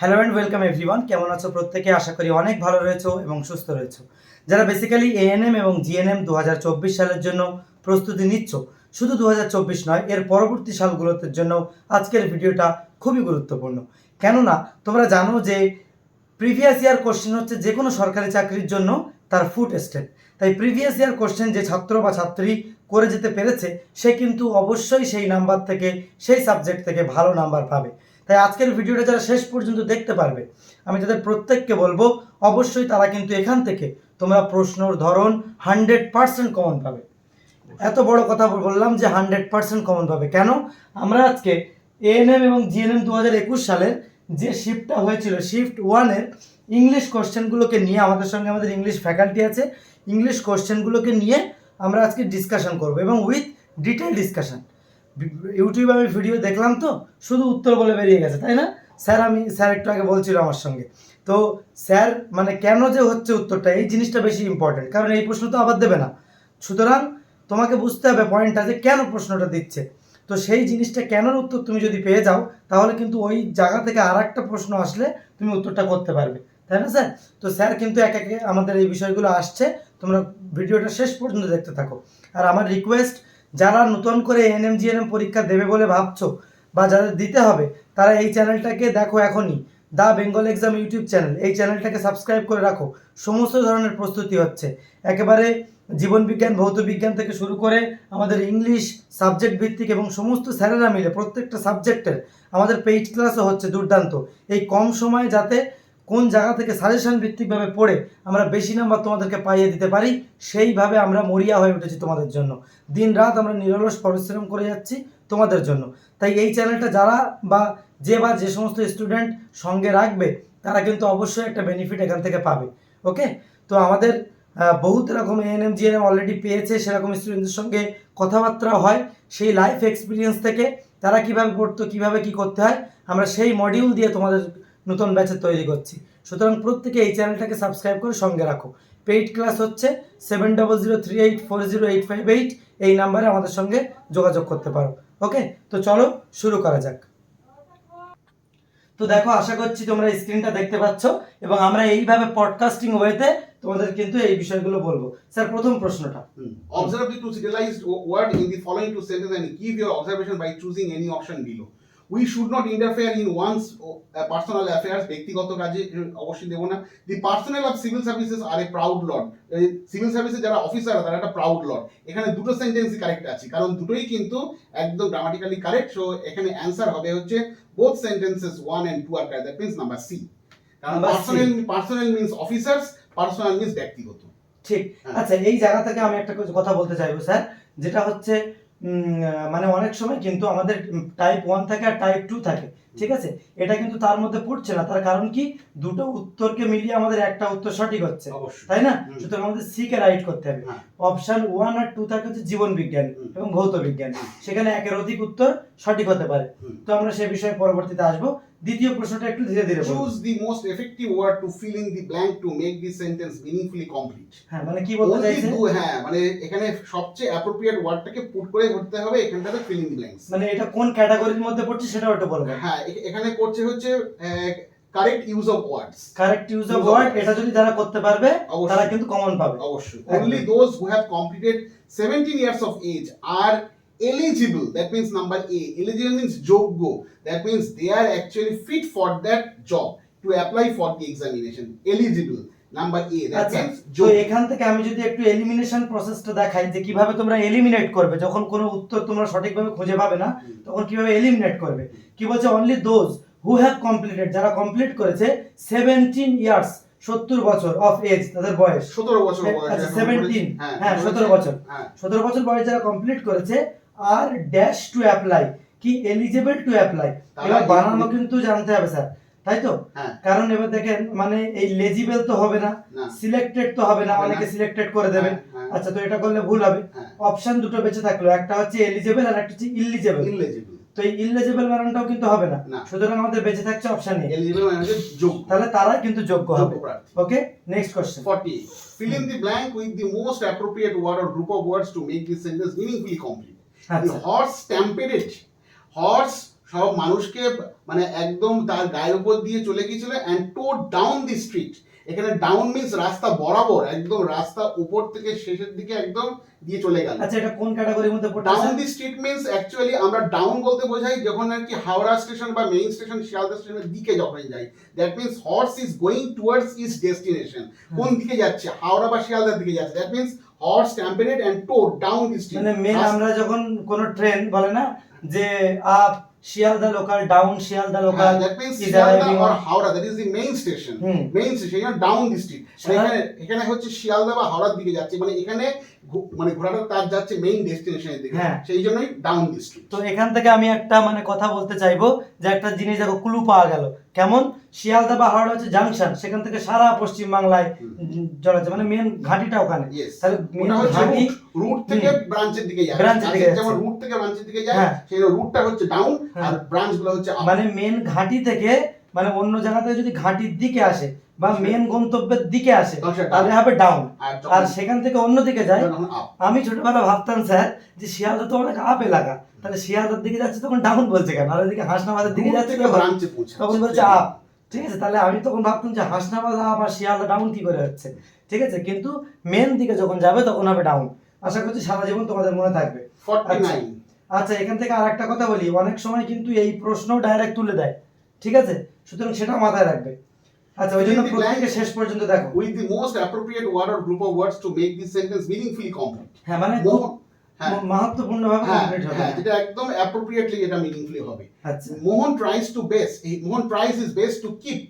Hello and welcome everyone কেমন আছো প্রত্যেকে? আশা করি অনেক ভালো রয়েছো এবং সুস্থ রয়েছো। যারা বেসিক্যালি এএনএম এবং জিএনএম দু হাজার চব্বিশ সালের জন্য প্রস্তুতি নিচ্ছ, শুধু দু নয়, এর পরবর্তী সালগুলোতে জন্য আজকের ভিডিওটা খুবই গুরুত্বপূর্ণ। কেননা, তোমরা জানো যে প্রিভিয়াস ইয়ার কোশ্চেন হচ্ছে যে কোনো সরকারি চাকরির জন্য তার ফুট স্টেপ তাই প্রিভিয়াস ইয়ার কোশ্চেন যে ছাত্র বা ছাত্রী করে যেতে পেরেছে, সে কিন্তু অবশ্যই সেই নাম্বার থেকে, সেই সাবজেক্ট থেকে ভালো নাম্বার পাবে। তাই আজকের ভিডিওটা যারা শেষ পর্যন্ত দেখতে পারবে, আমি তাদের প্রত্যেককে বলব, অবশ্যই তারা কিন্তু এখান থেকে তোমরা প্রশ্নর ধরন হান্ড্রেড পার্সেন্ট কমন পাবে। এত বড় কথা বললাম যে হান্ড্রেড পার্সেন্ট কমন পাবে। কেন? আমরা আজকে এএনএম এবং জিএনএম দু হাজার একুশ সালের যে শিফটটা হয়েছিল শিফট ওয়ানের ইংলিশ কোশ্চেনগুলোকে নিয়ে আমাদের সঙ্গে আমাদের ইংলিশ ফ্যাকাল্টি আছে ইংলিশ কোশ্চেনগুলোকে নিয়ে আমরা আজকে ডিসকাশন করব এবং উইথ ডিটেল ডিসকাশন ইউটিউবে আমি ভিডিও দেখলাম তো, শুধু উত্তর বলে বেরিয়ে গেছে, তাই না? স্যার, আমি, স্যার একটু আগে বলছিল আমার সঙ্গে। তো স্যার মানে কেন যে হচ্ছে উত্তরটা? এই জিনিসটা বেশি ইম্পর্টেন্ট কারণ এই প্রশ্ন তো আবার দেবে না। সুতরাং তোমাকে বুঝতে হবে পয়েন্টটা যে কেন প্রশ্নটা দিচ্ছে। তো সেই জিনিসটা কেনর উত্তর তুমি যদি পেয়ে যাও, তাহলে কিন্তু ওই জায়গা থেকে আর একটা প্রশ্ন আসলে তুমি উত্তরটা করতে পারবে। তাই না, স্যার? তো স্যার কিন্তু এক একে আমাদের এই বিষয়গুলো আসছে, তোমরা ভিডিওটা শেষ পর্যন্ত দেখতে থাকো। আর আমার রিকোয়েস্ট যারা নতুন করে এএনএম জিএনএম পরীক্ষা দেবে বলে ভাবছ বা যাদের দিতে হবে, তারা এই চ্যানেলটাকে দেখো এখনই। The Bengal exam YouTube channel. এই চ্যানেলটাকে সাবস্ক্রাইব করে রাখো। সমস্ত ধরনের প্রস্তুতি হচ্ছে। একেবারে জীবন বিজ্ঞান, ভৌত বিজ্ঞান থেকে শুরু করে আমাদের ইংলিশ সাবজেক্ট ভিত্তিক এবং সমস্ত স্যারেরা মিলে প্রত্যেকটা সাবজেক্টের আমাদের পেইড ক্লাসও হচ্ছে দুর্দান্ত। এই কম সময়ে যাতে কোন জায়গা থেকে সাজেশন ভিত্তিকভাবে পড়ে আমরা বেশি নাম্বার তোমাদেরকে পাইয়ে দিতে পারি, সেইভাবে আমরা মরিয়া হয়ে উঠেছি তোমাদের জন্য। দিন রাত আমরা নিরলস পরিশ্রম করে যাচ্ছি তোমাদের জন্য। তাই এই চ্যানেলটা যারা বা যে বা যে সমস্ত স্টুডেন্ট সঙ্গে রাখবে, তারা কিন্তু অবশ্যই একটা বেনিফিট এখান থেকে পাবে। ওকে তো আমাদের বহুত রকম এএনএম জিএনএম অলরেডি পেয়েছে, সেরকম স্টুডেন্টদের সঙ্গে কথাবার্তা হয়। সেই লাইফ এক্সপিরিয়েন্স থেকে তারা কীভাবে পড়তো, কীভাবে কি করতে হয়, আমরা সেই মডিউল দিয়ে তোমাদের নতুন ব্যাচে তৈরি করছি। সুতরাং প্রত্যেকে এই চ্যানেলটাকে সাবস্ক্রাইব করে সঙ্গে রাখো। পেইড ক্লাস হচ্ছে seven double zero three eight four zero eight five eight. এই নাম্বারে আমাদের সঙ্গে যোগাযোগ করতে পারো। ওকে? তো চলো শুরু করা যাক। তো দেখো, আশা করছি তোমরা স্ক্রিনটা দেখতে পাচ্ছ এবং আমরা এইভাবে পডকাস্টিং ওয়েতে তোমাদের কিন্তু এই বিষয়গুলো বলব। স্যার, প্রথম প্রশ্নটা। Hmm. Observe the two serialized wo- word to the following two sentences and give your observation by choosing any should not interfere in not personal affairs. ব্যক্তিগত কাজে অবশ্যই দেবো না। The personal of civil services are a proud lord civil সার্ভিসে যারা officer তারা একটা proud Lord এখানে দুটো সেন্টেন্সই কারেক্ট আছে কারণ দুটোই কিন্তু একদম গ্রামাটিক্যালি কারেক্ট সো এখানে অ্যান্সার হবে হচ্ছে both sentences one and two are correct that means number C কারণ personal personal means officers personal means ব্যক্তিগত। ঠিক। হ্যাঁ। আচ্ছা এই জায়গা থেকে আমি একটা কথা বলতে চাইব স্যার যেটা হচ্ছে মানে অনেক সময় কিন্তু আমাদের টাইপ ওয়ান থাকে আর টাইপ টু থাকে ঠিক আছে? এটা কিন্তু তার মধ্যে পড়ছে না তার কারণ কি? দুটো উত্তরকে মিলিয়ে আমাদের একটা উত্তর সঠিক হচ্ছে তাই না। সুতরাং আমাদের সি কে রাইট করতে হবে। হ্যাঁ। অপশন ওয়ান আর টু থাকে হচ্ছে জীবন বিজ্ঞান এবং ভৌত বিজ্ঞান। সেখানে একের অধিক উত্তর সঠিক হতে পারে। তো আমরা সে বিষয়ে পরবর্তীতে আসব। দ্বিতীয় প্রশ্নটা একটু ধীরে ধীরে। Choose the most effective word to fill in the blank to make the sentence meaningfully complete. হ্যাঁ মানে কি বলতে চাইছে? হ্যাঁ মানে এখানে সবচেয়ে অ্যাপ্রোপ্রিয়েট ওয়ার্ডটাকে পুট করে ধরতে হবে এখানটাতে ফিল ইন দি ব্ল্যাঙ্কস মানে এটা কোন ক্যাটাগরির মধ্যে পড়ছে সেটাও একটু বলবেন। হ্যাঁ এখানে করছে হচ্ছে correct use of words correct use of word এটা যদি যারা করতে পারবে তারা কিন্তু কমন পাবে। অবশ্যই। only those who have completed 17 years of age are eligible that means number a eligible means যোগ্য that means they are actually fit for that job to apply for the examination eligible number a that আচ্ছা means তো এখান থেকে আমি যদি একটু elimination প্রসেসটা দেখাই যে কীভাবে তোমরা এলিমিনেট করবে যখন কোনো উত্তর তোমরা সঠিকভাবে খুঁজে পাবে না। তখন কীভাবে এলিমিনেট করবে? কি বলছে? Only those who have completed যারা কমপ্লিট করেছে সেভেন্টিন ইয়ার্স সত্তর বছর অফ এজ তাদের বয়স। 17 বছর বয়স আচ্ছা, 17 হ্যাঁ হ্যাঁ। 17 বছর। হ্যাঁ। সতেরো বছর বয়স যারা কমপ্লিট করেছে আর ড্যাশ টু অ্যাপ্লাই কি এলিজিবল টু অ্যাপ্লাই এবার বানানো কিন্তু জানতে হবে স্যার তাই তো? হ্যাঁ। কারণ এবার দেখেন মানে এই লেজিবল তো হবে না সিলেক্টেড তো হবে না অনেকে সিলেক্টেড করে দেবে হ্যাঁ, হ্যাঁ, আচ্ছা তো এটা করলে ভুল হবে। অপশন দুটো বেঁচে থাকল একটা হচ্ছে এলিজিবল আর একটা হচ্ছে ইলিজিবল eligible তো এই ইলিজিবল বানানটাও কিন্তু হবে না। সুতরাং আমাদের বেঁচে থাকছে অপশন এ eligible মানে যোগ্য। তাহলে তারা কিন্তু যোগ্য হবে। Okay next question 40 fill in the blank with the most appropriate word or group of words to make this sentence meaningfully complete. Horse stampeded horse সব মানুষকে মানে একদম তার গায়ের উপর দিয়ে চলে গিয়েছিল and tore down the street এখানে ডাউন মিন্স রাস্তা বরাবর একদম রাস্তা উপর থেকে শেষের দিকে একদম দিয়ে চলে গেল। আচ্ছা এটা কোন ক্যাটাগরির মধ্যে পড়ছে down the street means actually আমরা ডাউন বলতে বোঝাই যখন আর কি হাওড়া স্টেশন বা মেইন স্টেশন শিয়ালদা স্টেশনের দিকে যখন যাই। That means horse is going towards his destination কোন দিকে যাচ্ছে? হাওড়া বা শিয়ালদার দিকে যাচ্ছে। That means horse temperate and tore down the street মানে মেন আমরা যখন কোন ট্রেন বলে না যে up Sealdah local down Sealdah local that means Sealdah or Howrah that is the main station. Main station down the street এখানে এখানে হচ্ছে শিয়ালদা বা হাওড়ার দিকে যাচ্ছে। মানে এখানে মানে ঘোড়াটা তার যাচ্ছে মেইন ডেস্টিনেশনের দিকে। হ্যাঁ। সেই জন্যই ডাউন দি স্ট্রিট তো এখান থেকে আমি একটা মানে কথা বলতে চাইব যে একটা জিনিস দেখো ক্লু পাওয়া গেল। কেমন? শিয়ালদা বা হাওড়া হচ্ছে জাংশন সেখান থেকে সারা পশ্চিম বাংলায় জড়াচ্ছে মানে মেন ঘাঁটিটা ওখানে। তাহলে মেন ঘাঁটি রুট থেকে ব্রাঞ্চের দিকে যায়। ব্রাঞ্চের দিকে যেমন রুট থেকে ব্রাঞ্চের দিকে যায় হ্যাঁ। সেই রুটটা হচ্ছে ডাউন হ্যাঁ। আর ব্রাঞ্চগুলো হচ্ছে মানে মেন ঘাঁটি থেকে মানে অন্য জায়গা থেকে যদি ঘাটির দিকে আসে বা মেন গন্তব্যের দিকে আসে তাহলে হবে ডাউন আর সেখান থেকে অন্য দিকে যায় আমি ছোটবেলা ভাবতাম স্যার যে শিয়ালদা তো অনেক আপ এলাকা তাহলে শিয়ালদার দিকে যাচ্ছে তখন ডাউন বলছে কেন? আর এদিকে হাসনাবাদের দিকে যাচ্ছে তখন বলছে আপ ঠিক আছে তাহলে আমি তখন ভাবতাম যে হাসনাবাদ আপ আর শিয়ালদা ডাউন কি করে হচ্ছে? ঠিক আছে কিন্তু মেন দিকে যখন যাবে তখন হবে ডাউন আশা করছি সারা জীবন তোমাদের মনে থাকবে। আচ্ছা এখান থেকে আর একটা কথা বলি। অনেক সময় কিন্তু এই প্রশ্ন ডাইরেক্ট তুলে দেয়। ঠিক আছে? সুতরাং সেটা মাথায় রাখবে। আচ্ছা ওই জন্য Fill the প্রত্যেকে blank. শেষ পর্যন্ত দেখো। with the most appropriate word or group of words to make this sentence meaningfully complete. হ্যাঁ মানে হ্যাঁ। মাহাত্মপূর্ণ ভাবে হ্যাঁ কমপ্লিট হবে। হ্যাঁ যেটা একদম অ্যাপ্রোপ্রিয়েটলি এটা মিনিংফুলি হবে। আচ্ছা। Mohan tries to base Mohan tries his best to keep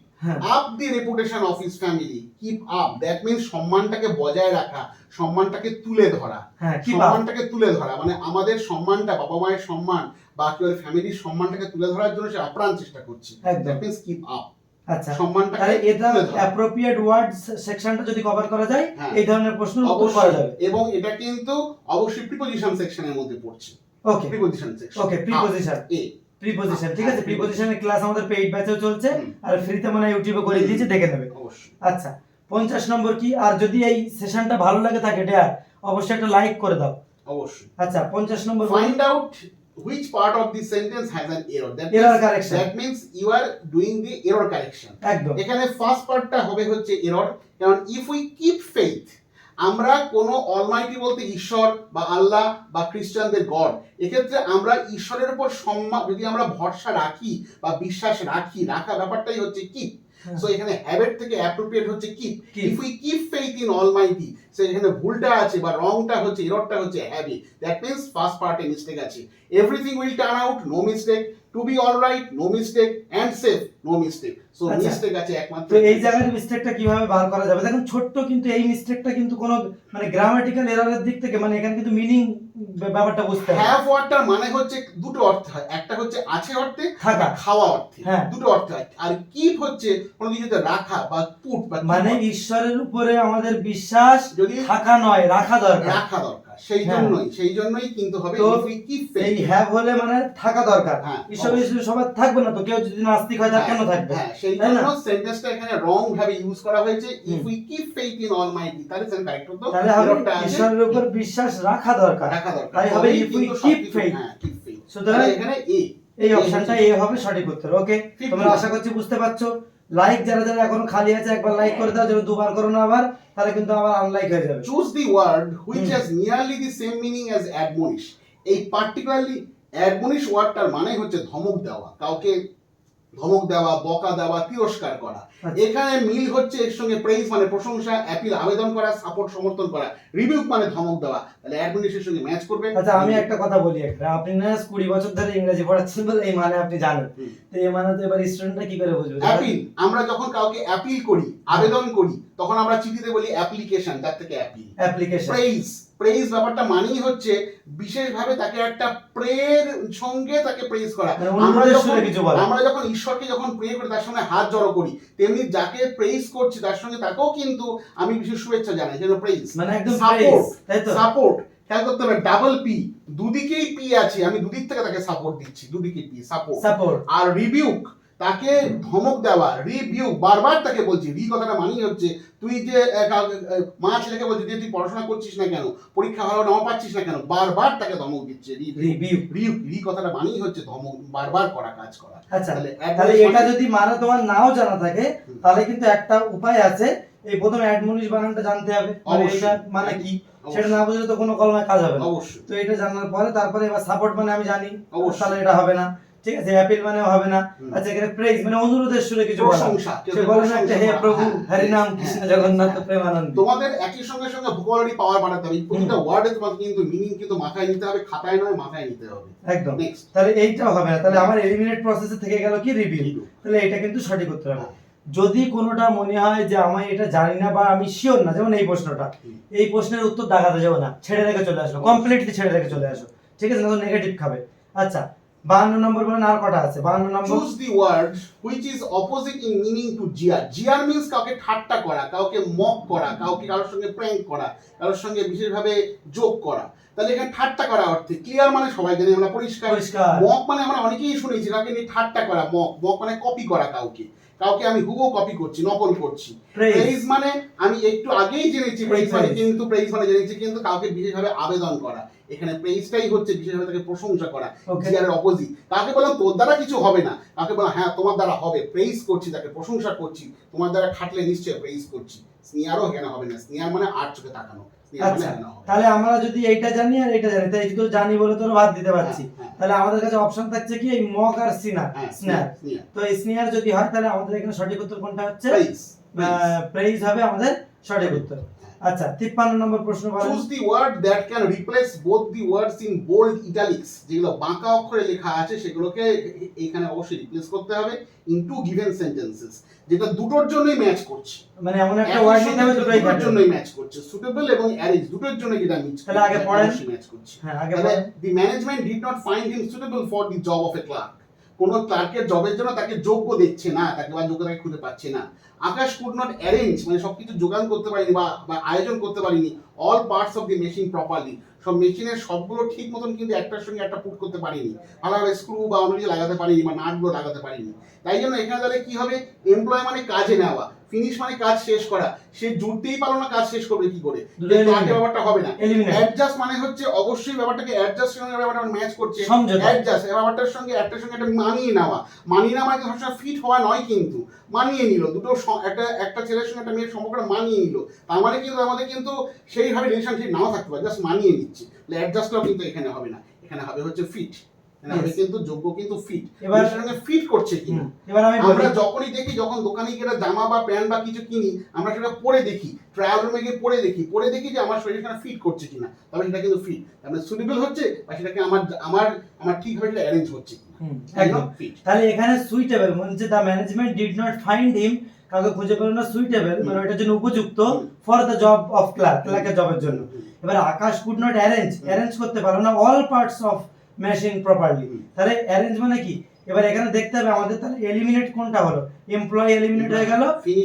up the reputation of his family keep up that means সম্মানটাকে বজায় রাখা সম্মানটাকে তুলে ধরা। হ্যাঁ সম্মানটাকে তুলে ধরা মানে আমাদের সম্মানটা বাবা মায়ের সম্মান বা কেউ ফ্যামিলির সম্মানটাকে তুলে ধরার জন্য সে আপ্রাণ চেষ্টা করছে। দ্যাট মিন্স কিপ আপ আচ্ছা। সম্মানটাকে এটা অ্যাপ্রোপ্রিয়েট ওয়ার্ড সেকশনটা যদি কভার করা যায় হ্যাঁ। এই ধরনের প্রশ্ন উত্তর করা যাবে। এবং এটা কিন্তু অবশ্যই প্রিপোজিশন সেকশনের মধ্যে পড়ছে। Okay preposition section okay preposition এ। প্রিপোজিশন ঠিক আছে? হ্যাঁ, প্রিপোজিশনের ক্লাস আমাদের পেইড ব্যাচেও চলছে। আর ফ্রিতে মানে ইউটিউবে করে দিয়েছি দেখে নেবে। অবশ্যই। আচ্ছা পঞ্চাশ নম্বর কি? আর যদি এই সেশনটা ভালো লাগে থাকে ডেয়ার অবশ্যই একটা লাইক করে দাও। অবশ্যই। আচ্ছা পঞ্চাশ নম্বর find out which part of the sentence has an error that Error means, correction. that means you are doing the error correction একদম এখানে ফার্স্ট পার্টটা হবে হচ্ছে এরর কারণ ইফ উই কিপ ফেথ আমরা কোনো অলমাইটি বলতে ঈশ্বর বা আল্লাহ বা খ্রিস্টানদের গড এক্ষেত্রে আমরা ঈশ্বরের উপর সম্মান যদি আমরা ভরসা রাখি বা বিশ্বাস রাখি রাখা ব্যাপারটাই হচ্ছে হ্যাঁ। সো এখানে হ্যাবিট থেকে অ্যাপ্রোপ্রিয়েট হচ্ছে keep if we keep faith in almighty so এখানে ভুলটা আছে বা রংটা হচ্ছে এররটা হচ্ছে হ্যাবি দ্যাট মিন্স ফার্স্ট পার্টে মিস্টেক আছে। Everything will turn out no mistake to be all right no mistake and safe no mistake so. Mistake আছে একমাত্র এই জায়গার মিস্টেকটা কীভাবে বার করা যাবে? দেখুন ছোট্ট কিন্তু এই মিস্টেকটা কিন্তু কোনো মানে গ্রামাটিক্যাল এররের দিক থেকে মানে এখানে কিন্তু মিনিং ব্যাপারটা বুঝতে হ্যাভ ওয়ার্ডটার মানে হচ্ছে দুটো অর্থ হয়। একটা হচ্ছে আছে অর্থে থাকা। খাওয়া অর্থে। হ্যাঁ। দুটো অর্থ হয়। আর কিপ হচ্ছে কোনো কিছুতে রাখা বা পুট মানে ঈশ্বরের উপরে আমাদের বিশ্বাস যদি থাকা নয় রাখা দরকার। রাখা দরকার। সেই হ্যাঁ। জন্যই সেই জন্যই কিন্তু হবে তো এই হ্যাভ হলে মানে থাকা দরকার। হ্যাঁ, ঈশ্বর ঈশ্বর সবার থাকবে না তো? কেউ যদি নাস্তিক হয় তার হ্যাঁ, কেন থাকবে? হ্যাঁ সেই জন্য সেন্টেন্সটা এখানে রং ভাবে ইউজ করা হয়েছে। If we keep faith in almighty তাহলে সেন কারেক্ট হতো তাহলে হবে ঈশ্বরের উপর বিশ্বাস রাখা দরকার। রাখা দরকার। তাই হবে faith। হ্যাঁ keep faith সুতরাং এখানে এ। এই অপশনটা এ হবে সঠিক উত্তর। ওকে তোমরা আশা করছি বুঝতে পারছ। লাইক যারা যারা এখন খালি আছে একবার লাইক করে দাও যেন দুবার করো না আবার তাহলে কিন্তু আবার আনলাইক হয়ে যাবে। Choose the word which has nearly the same meaning as admonish এই পার্টিকুলারলি অ্যাডমনিশ ওয়ার্ডটার মানে হচ্ছে ধমক দেওয়া। কাউকে ধমক দেওয়া বকা দেওয়া তিরস্কার করা। আচ্ছা। এখানে মিল হচ্ছে এর সঙ্গে প্রেইজ মানে প্রশংসা অ্যাপিল আবেদন করা সাপোর্ট সমর্থন করা রিভিউ মানে ধমক দেওয়া। তাহলে অ্যাডমনিশের সঙ্গে ম্যাচ করবে আচ্ছা আমি একটা কথা বলি একটা। আপনি না কুড়ি বছর ধরে ইংরেজি পড়াচ্ছেন বলে এই মানে আপনি জানেন। তো এই মানে তো এবার স্টুডেন্টরা কি করে বুঝবে? অ্যাপিল আমরা যখন কাউকে অ্যাপিল করি আবেদন করি তখন আমরা চিঠিতে বলি অ্যাপ্লিকেশন তার থেকে অ্যাপিল অ্যাপ্লিকেশন প্রেইজ প্রেইজ ব্যাপারটা মানেই হচ্ছে বিশেষভাবে তাকে একটা প্রেয়ের সঙ্গে তাকে প্রেইজ করা। মানে আমরা যখন কিছু বলা। আমরা যখন ঈশ্বরকে যখন প্রে করি তার সঙ্গে হাত জড়ো করি তেমনি যাকে প্রেইজ করছি তার সঙ্গে তাকেও কিন্তু আমি বিশেষ শুভেচ্ছা জানাই যেন প্রেইজ মানে একদম সাপোর্ট তাই তো? সাপোর্ট খেয়াল করতে হবে ডাবল পি দুদিকেই পি আছে আমি দুদিক থেকে তাকে সাপোর্ট দিচ্ছি দুদিকে পি সাপোর্ট সাপোর্ট আর রিবিউক তাকে ধমক দেওয়া রিভিউ বারবার তাকে বলছি রি কথাটা মানেই হচ্ছে তুই যে মা ছেলেকে বলছি যে তুই পড়াশোনা করছিস না কেন পরীক্ষা ভালো নাও পাচ্ছিস না কেন বারবার তাকে ধমক দিচ্ছে রিভিউ রি কথাটা মানেই হচ্ছে ধমক বারবার করা কাজ করা। আচ্ছা তাহলে এটা যদি মানে তোমার নাও জানা থাকে তাহলে কিন্তু একটা উপায় আছে এই প্রথম অ্যাডমনিশ বানানটা জানতে হবে মানে এটা মানে কি? সেটা না বুঝলে তো কোনো কলমে কাজ হবে না। অবশ্যই। তো এটা জানার পরে তারপরে এবার সাপোর্ট মানে আমি জানি অবশ্যই। এটা হবে না। ঠিক আছে অ্যাপিল মানেও হবে না। আচ্ছা এখানে প্রেজ মানে অনুরোধের সুরে কিছু বলা সে বলে না একটা হে প্রভু হরি নাম হ্যাঁ, কৃষ্ণ হ্যাঁ, জগন্নাথ হ্যাঁ। প্রেমানন্দ। তোমাদের একই সঙ্গে সঙ্গে ভোকাবুলারি পাওয়ার বাড়াতে হবে। প্রতিটা ওয়ার্ডে তোমাদের কিন্তু মিনিং কিন্তু মাথায় নিতে হবে খাতায় নয় মাথায় নিতে হবে। একদম। নেক্সট তাহলে এইটাও হবে না। তাহলে আমার এলিমিনেট প্রসেসে থেকে গেল কি রিভিউ তাহলে এটা কিন্তু সঠিক উত্তর হবে। যদি কোনোটা মনে হয় যে আমি এটা জানি না বা আমি শিওর না যেমন এই প্রশ্নটা। এই প্রশ্নের উত্তর দাগাতে যাব না। ছেড়ে রেখে চলে আসো কমপ্লিটলি ছেড়ে রেখে চলে আসো ঠিক আছে না তো নেগেটিভ খাবে। আচ্ছা বাহান্ন নম্বর বলেন আর কটা আছে? বাহান্ন নম্বর। Choose the word which is opposite in meaning to jeer jeer means কাউকে ঠাট্টা করা কাউকে মক করা কাউকে কারোর সঙ্গে প্র্যাঙ্ক করা কারোর সঙ্গে বিশেষভাবে যোগ করা। তাহলে এখানে ঠাট্টা করা অর্থে ক্লিয়ার মানে সবাই জানি আমরা পরিষ্কার। মক মানে আমরা অনেকেই শুনেছি কাউকে নিয়ে ঠাট্টা করা মক মক মানে কপি করা কাউকে। কাউকে আমি হুবো কপি করছি নকল করছি। প্রেইজ মানে আমি একটু আগেই জেনেছি প্রেইজ মানে কিন্তু প্রেইজ মানে জেনেছি কিন্তু কাউকে বিশেষভাবে আবেদন করা। এখানে প্রেইজটাই হচ্ছে বিশেষভাবে তাকে প্রশংসা করা জিয়ারের অপোজিট কাকে বললাম তোর দ্বারা কিছু হবে না। কাকে বললাম হ্যাঁ তোমার দ্বারা হবে। প্রেইজ করছি তাকে প্রশংসা করছি। তোমার দ্বারা খাটলে নিশ্চয়ই প্রেইজ করছি। স্নিয়ারও এখানে হবে না। স্নিয়ার মানে আর চোখে তাকানো। মানে আচ্ছা তাহলে আমরা যদি এইটা জানি আর এইটা জানি তাই এইগুলো জানি বলে তো বাদ দিতে পারছি। হ্যাঁ, হ্যাঁ, তাহলে আমাদের কাছে অপশন থাকছে কি এই মক আর সিনার হ্যাঁ, স্নেহার তো এই স্নেহার যদি হয় তাহলে আমাদের এখানে সঠিক উত্তর কোনটা হচ্ছে? প্রেইজ হবে আমাদের সঠিক উত্তর। আচ্ছা তিপ্পান্ন নম্বর প্রশ্ন বলেন choose the word that can replace both the words in bold italics যেগুলো বাঁকা অক্ষরে লেখা আছে সেগুলোকে এখানে অবশ্যই রিপ্লেস করতে হবে ইনটু গিভেন সেন্টেন্সেস যেটা দুটোর জন্যই ম্যাচ করছে। মানে এমন একটা ওয়ার্ড নিতে হবে দুটোই দুটোর জন্যই ম্যাচ করছে। সুটেবল এবং অ্যারেঞ্জ দুটোর জন্য যেটা ম্যাচ তাহলে আগে পড়েন। ম্যাচ করছে। হ্যাঁ আগে the management did not find him suitable for the job of a clerk কোন ক্লার্কের জবের জন্য তাকে যোগ্য দেখছে না, তাকে বা যোগ্য তাকে খুঁজে পাচ্ছে না। আকাশ কুড নট অ্যারেঞ্জ মানে সব কিছু যোগান করতে পারিনি বা বা আয়োজন করতে পারিনি all parts of the machine properly সব মেশিনের সবগুলো ঠিক মতন কিন্তু একটার সঙ্গে একটা পুট করতে পারিনি। ভালোভাবে স্ক্রু বা অন্য লাগাতে পারিনি বা নাটগুলো লাগাতে পারিনি। তাই জন্য এখানে তাহলে কি হবে? এমপ্লয় মানে কাজে নেওয়া। ফিনিশ মানে কাজ শেষ করা। সে জুড়তেই পারল না কাজ শেষ করবে কি করে? আগে ব্যাপারটা হবে না। অ্যাডজাস্ট মানে হচ্ছে অবশ্যই ব্যাপারটাকে অ্যাডজাস্ট সঙ্গে ব্যাপারটা ম্যাচ করছে। অ্যাডজাস্ট ব্যাপারটার সঙ্গে একটার সঙ্গে একটা মানিয়ে নেওয়া। মানিয়ে নেওয়া মানে সবসময় ফিট হওয়া নয় কিন্তু। মানিয়ে নিল। দুটো একটা একটা ছেলের সঙ্গে একটা মেয়ের সম্পর্কটা মানিয়ে নিল। তার মানে কিন্তু আমাদের কিন্তু সেইভাবে রিলেশনশিপ নাও থাকতে পারে। জাস্ট মানিয়ে নিচ্ছে। অ্যাডজাস্টটাও কিন্তু এখানে হবে না। এখানে হবে হচ্ছে ফিট কিন্তু যোগ্য কিন্তু ফিট এবার- সঙ্গে ফিট করছে কিনা এবার আমি আমরা যখনই দেখি যখন দোকানে গিয়ে জামা বা প্যান্ট বা কিছু কিনি আমরা সেটা পরে দেখি ট্রায়াল রুমে গিয়ে পরে দেখি পরে দেখি যে আমার শরীর সেটা ফিট করছে কিনা তবে সেটা কিন্তু ফিট মানে সুটেবল হচ্ছে বা সেটাকে আমার আমার আমার ঠিকভাবে সেটা অ্যারেঞ্জ হচ্ছে একদম। তাহলে এখানে সুইটেবল মানে the management did not find him কাউকে খুঁজে পেল না সুইটেবল মানে ওইটার জন্য উপযুক্ত for the job of clerk ক্লার্কের জবের জন্য। এবার Akash could not arrange. Arrange করতে পারো না all parts of machine properly তাহলে অ্যারেঞ্জ মানে কি? এবার এখানে দেখতে হবে আমাদের তাহলে এলিমিনেট কোনটা হলো? এমপ্লয় এলিমিনেট হয়ে গেল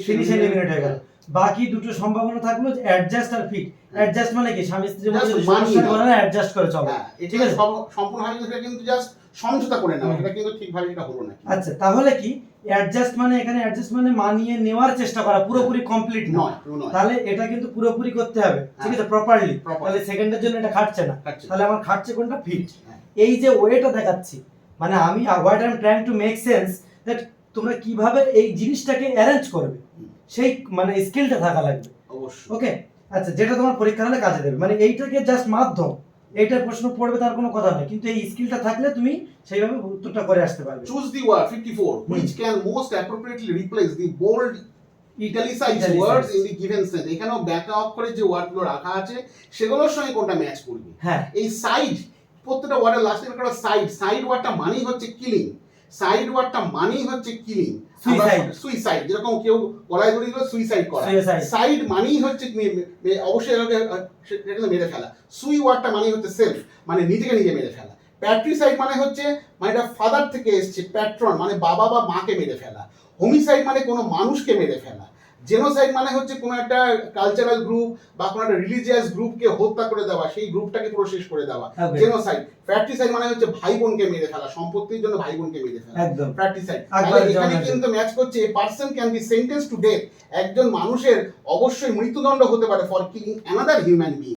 ফিনিশ এলিমিনেট হয়ে গেল। বাকি দুটো সম্ভাবনা থাকল অ্যাডজাস্ট আর ফিট অ্যাডজাস্ট মানে কি? স্বামী স্ত্রীর মধ্যে সমস্যা মানিয়ে করে অ্যাডজাস্ট করে চলো। হ্যাঁ ঠিক আছে। আছে সম্পূর্ণভাবে সেটা কিন্তু জাস্ট সমঝোতা করে হুম। সেটা কিন্তু ঠিকভাবে সেটা হলো না। আচ্ছা তাহলে কি? অ্যাডজাস্ট মানে এখানে অ্যাডজাস্ট মানে মানিয়ে নেওয়ার চেষ্টা করা পুরোপুরি কমপ্লিট নয় তাহলে এটা কিন্তু পুরোপুরি করতে হবে। ঠিক আছে? প্রপারলি. তাহলে সেকেন্ডের জন্য এটা খাটছে না। তাহলে আমার খাটছে কোনটা? ফিট হ্যাঁ। এই যে ওয়েটা দেখাচ্ছি মানে আমি what I am trying to make sense that তোমরা কীভাবে এই জিনিসটাকে অ্যারেঞ্জ করবে সেই মানে স্কিলটা থাকা লাগবে। অবশ্যই। ওকে আচ্ছা যেটা তোমার পরীক্ষা হলে কাজে দেবে। মানে এইটাকে জাস্ট মাধ্যম এইটার প্রশ্ন পড়বে তার কোনো কথা নেই কিন্তু এই স্কিলটা থাকলে তুমি সেইভাবে উত্তরটা করে আসতে পারবে। Choose the word 54 which can most appropriately replace the bold italicized Italicized. words in the given sentence এখানেও ব্যাকা অক্ষরে যে ওয়ার্ডগুলো রাখা আছে সেগুলোর সঙ্গে কোনটা ম্যাচ করবে? হ্যাঁ। এই সাইড প্রত্যেকটা ওয়ার্ডের লাস্টে একটা সাইড সাইড ওয়ার্ডটা মানেই হচ্ছে কিলিং সাইড ওয়ার্ডটা মানেই হচ্ছে কিলিং সুইসাইড যেরকম কেউ গলায় ধরে দিল সুইসাইড করা। সাইড মানেই হচ্ছে অবশ্যই আহ, মেরে ফেলা। সুই ওয়ার্ডটা মানেই হচ্ছে সেলফ মানে নিজেকে নিজে মেরে ফেলা। প্যাট্রিসাইড মানে হচ্ছে মানে এটা ফাদার থেকে এসছে প্যাট্রন মানে বাবা বা মাকে মেরে ফেলা। হোমিসাইড মানে কোনো মানুষকে মেরে ফেলা। জেনোসাইড মানে হচ্ছে কোনো একটা কালচারাল গ্রুপ বা কোনো একটা রিলিজিয়াস গ্রুপকে হত্যা করে দেওয়া সেই গ্রুপটাকে পুরো শেষ করে দেওয়া। জেনোসাইড ফ্র্যাট্রিসাইড মানে হচ্ছে ভাই বোনকে মেরে ফেলা সম্পত্তির জন্য ভাই বোনকে মেরে ফেলা। একদম। আকবর এখানে কিন্তু ম্যাচ করছে a person can be sentence to death একজন মানুষের অবশ্যই মৃত্যুদণ্ড হতে পারে for killing another human being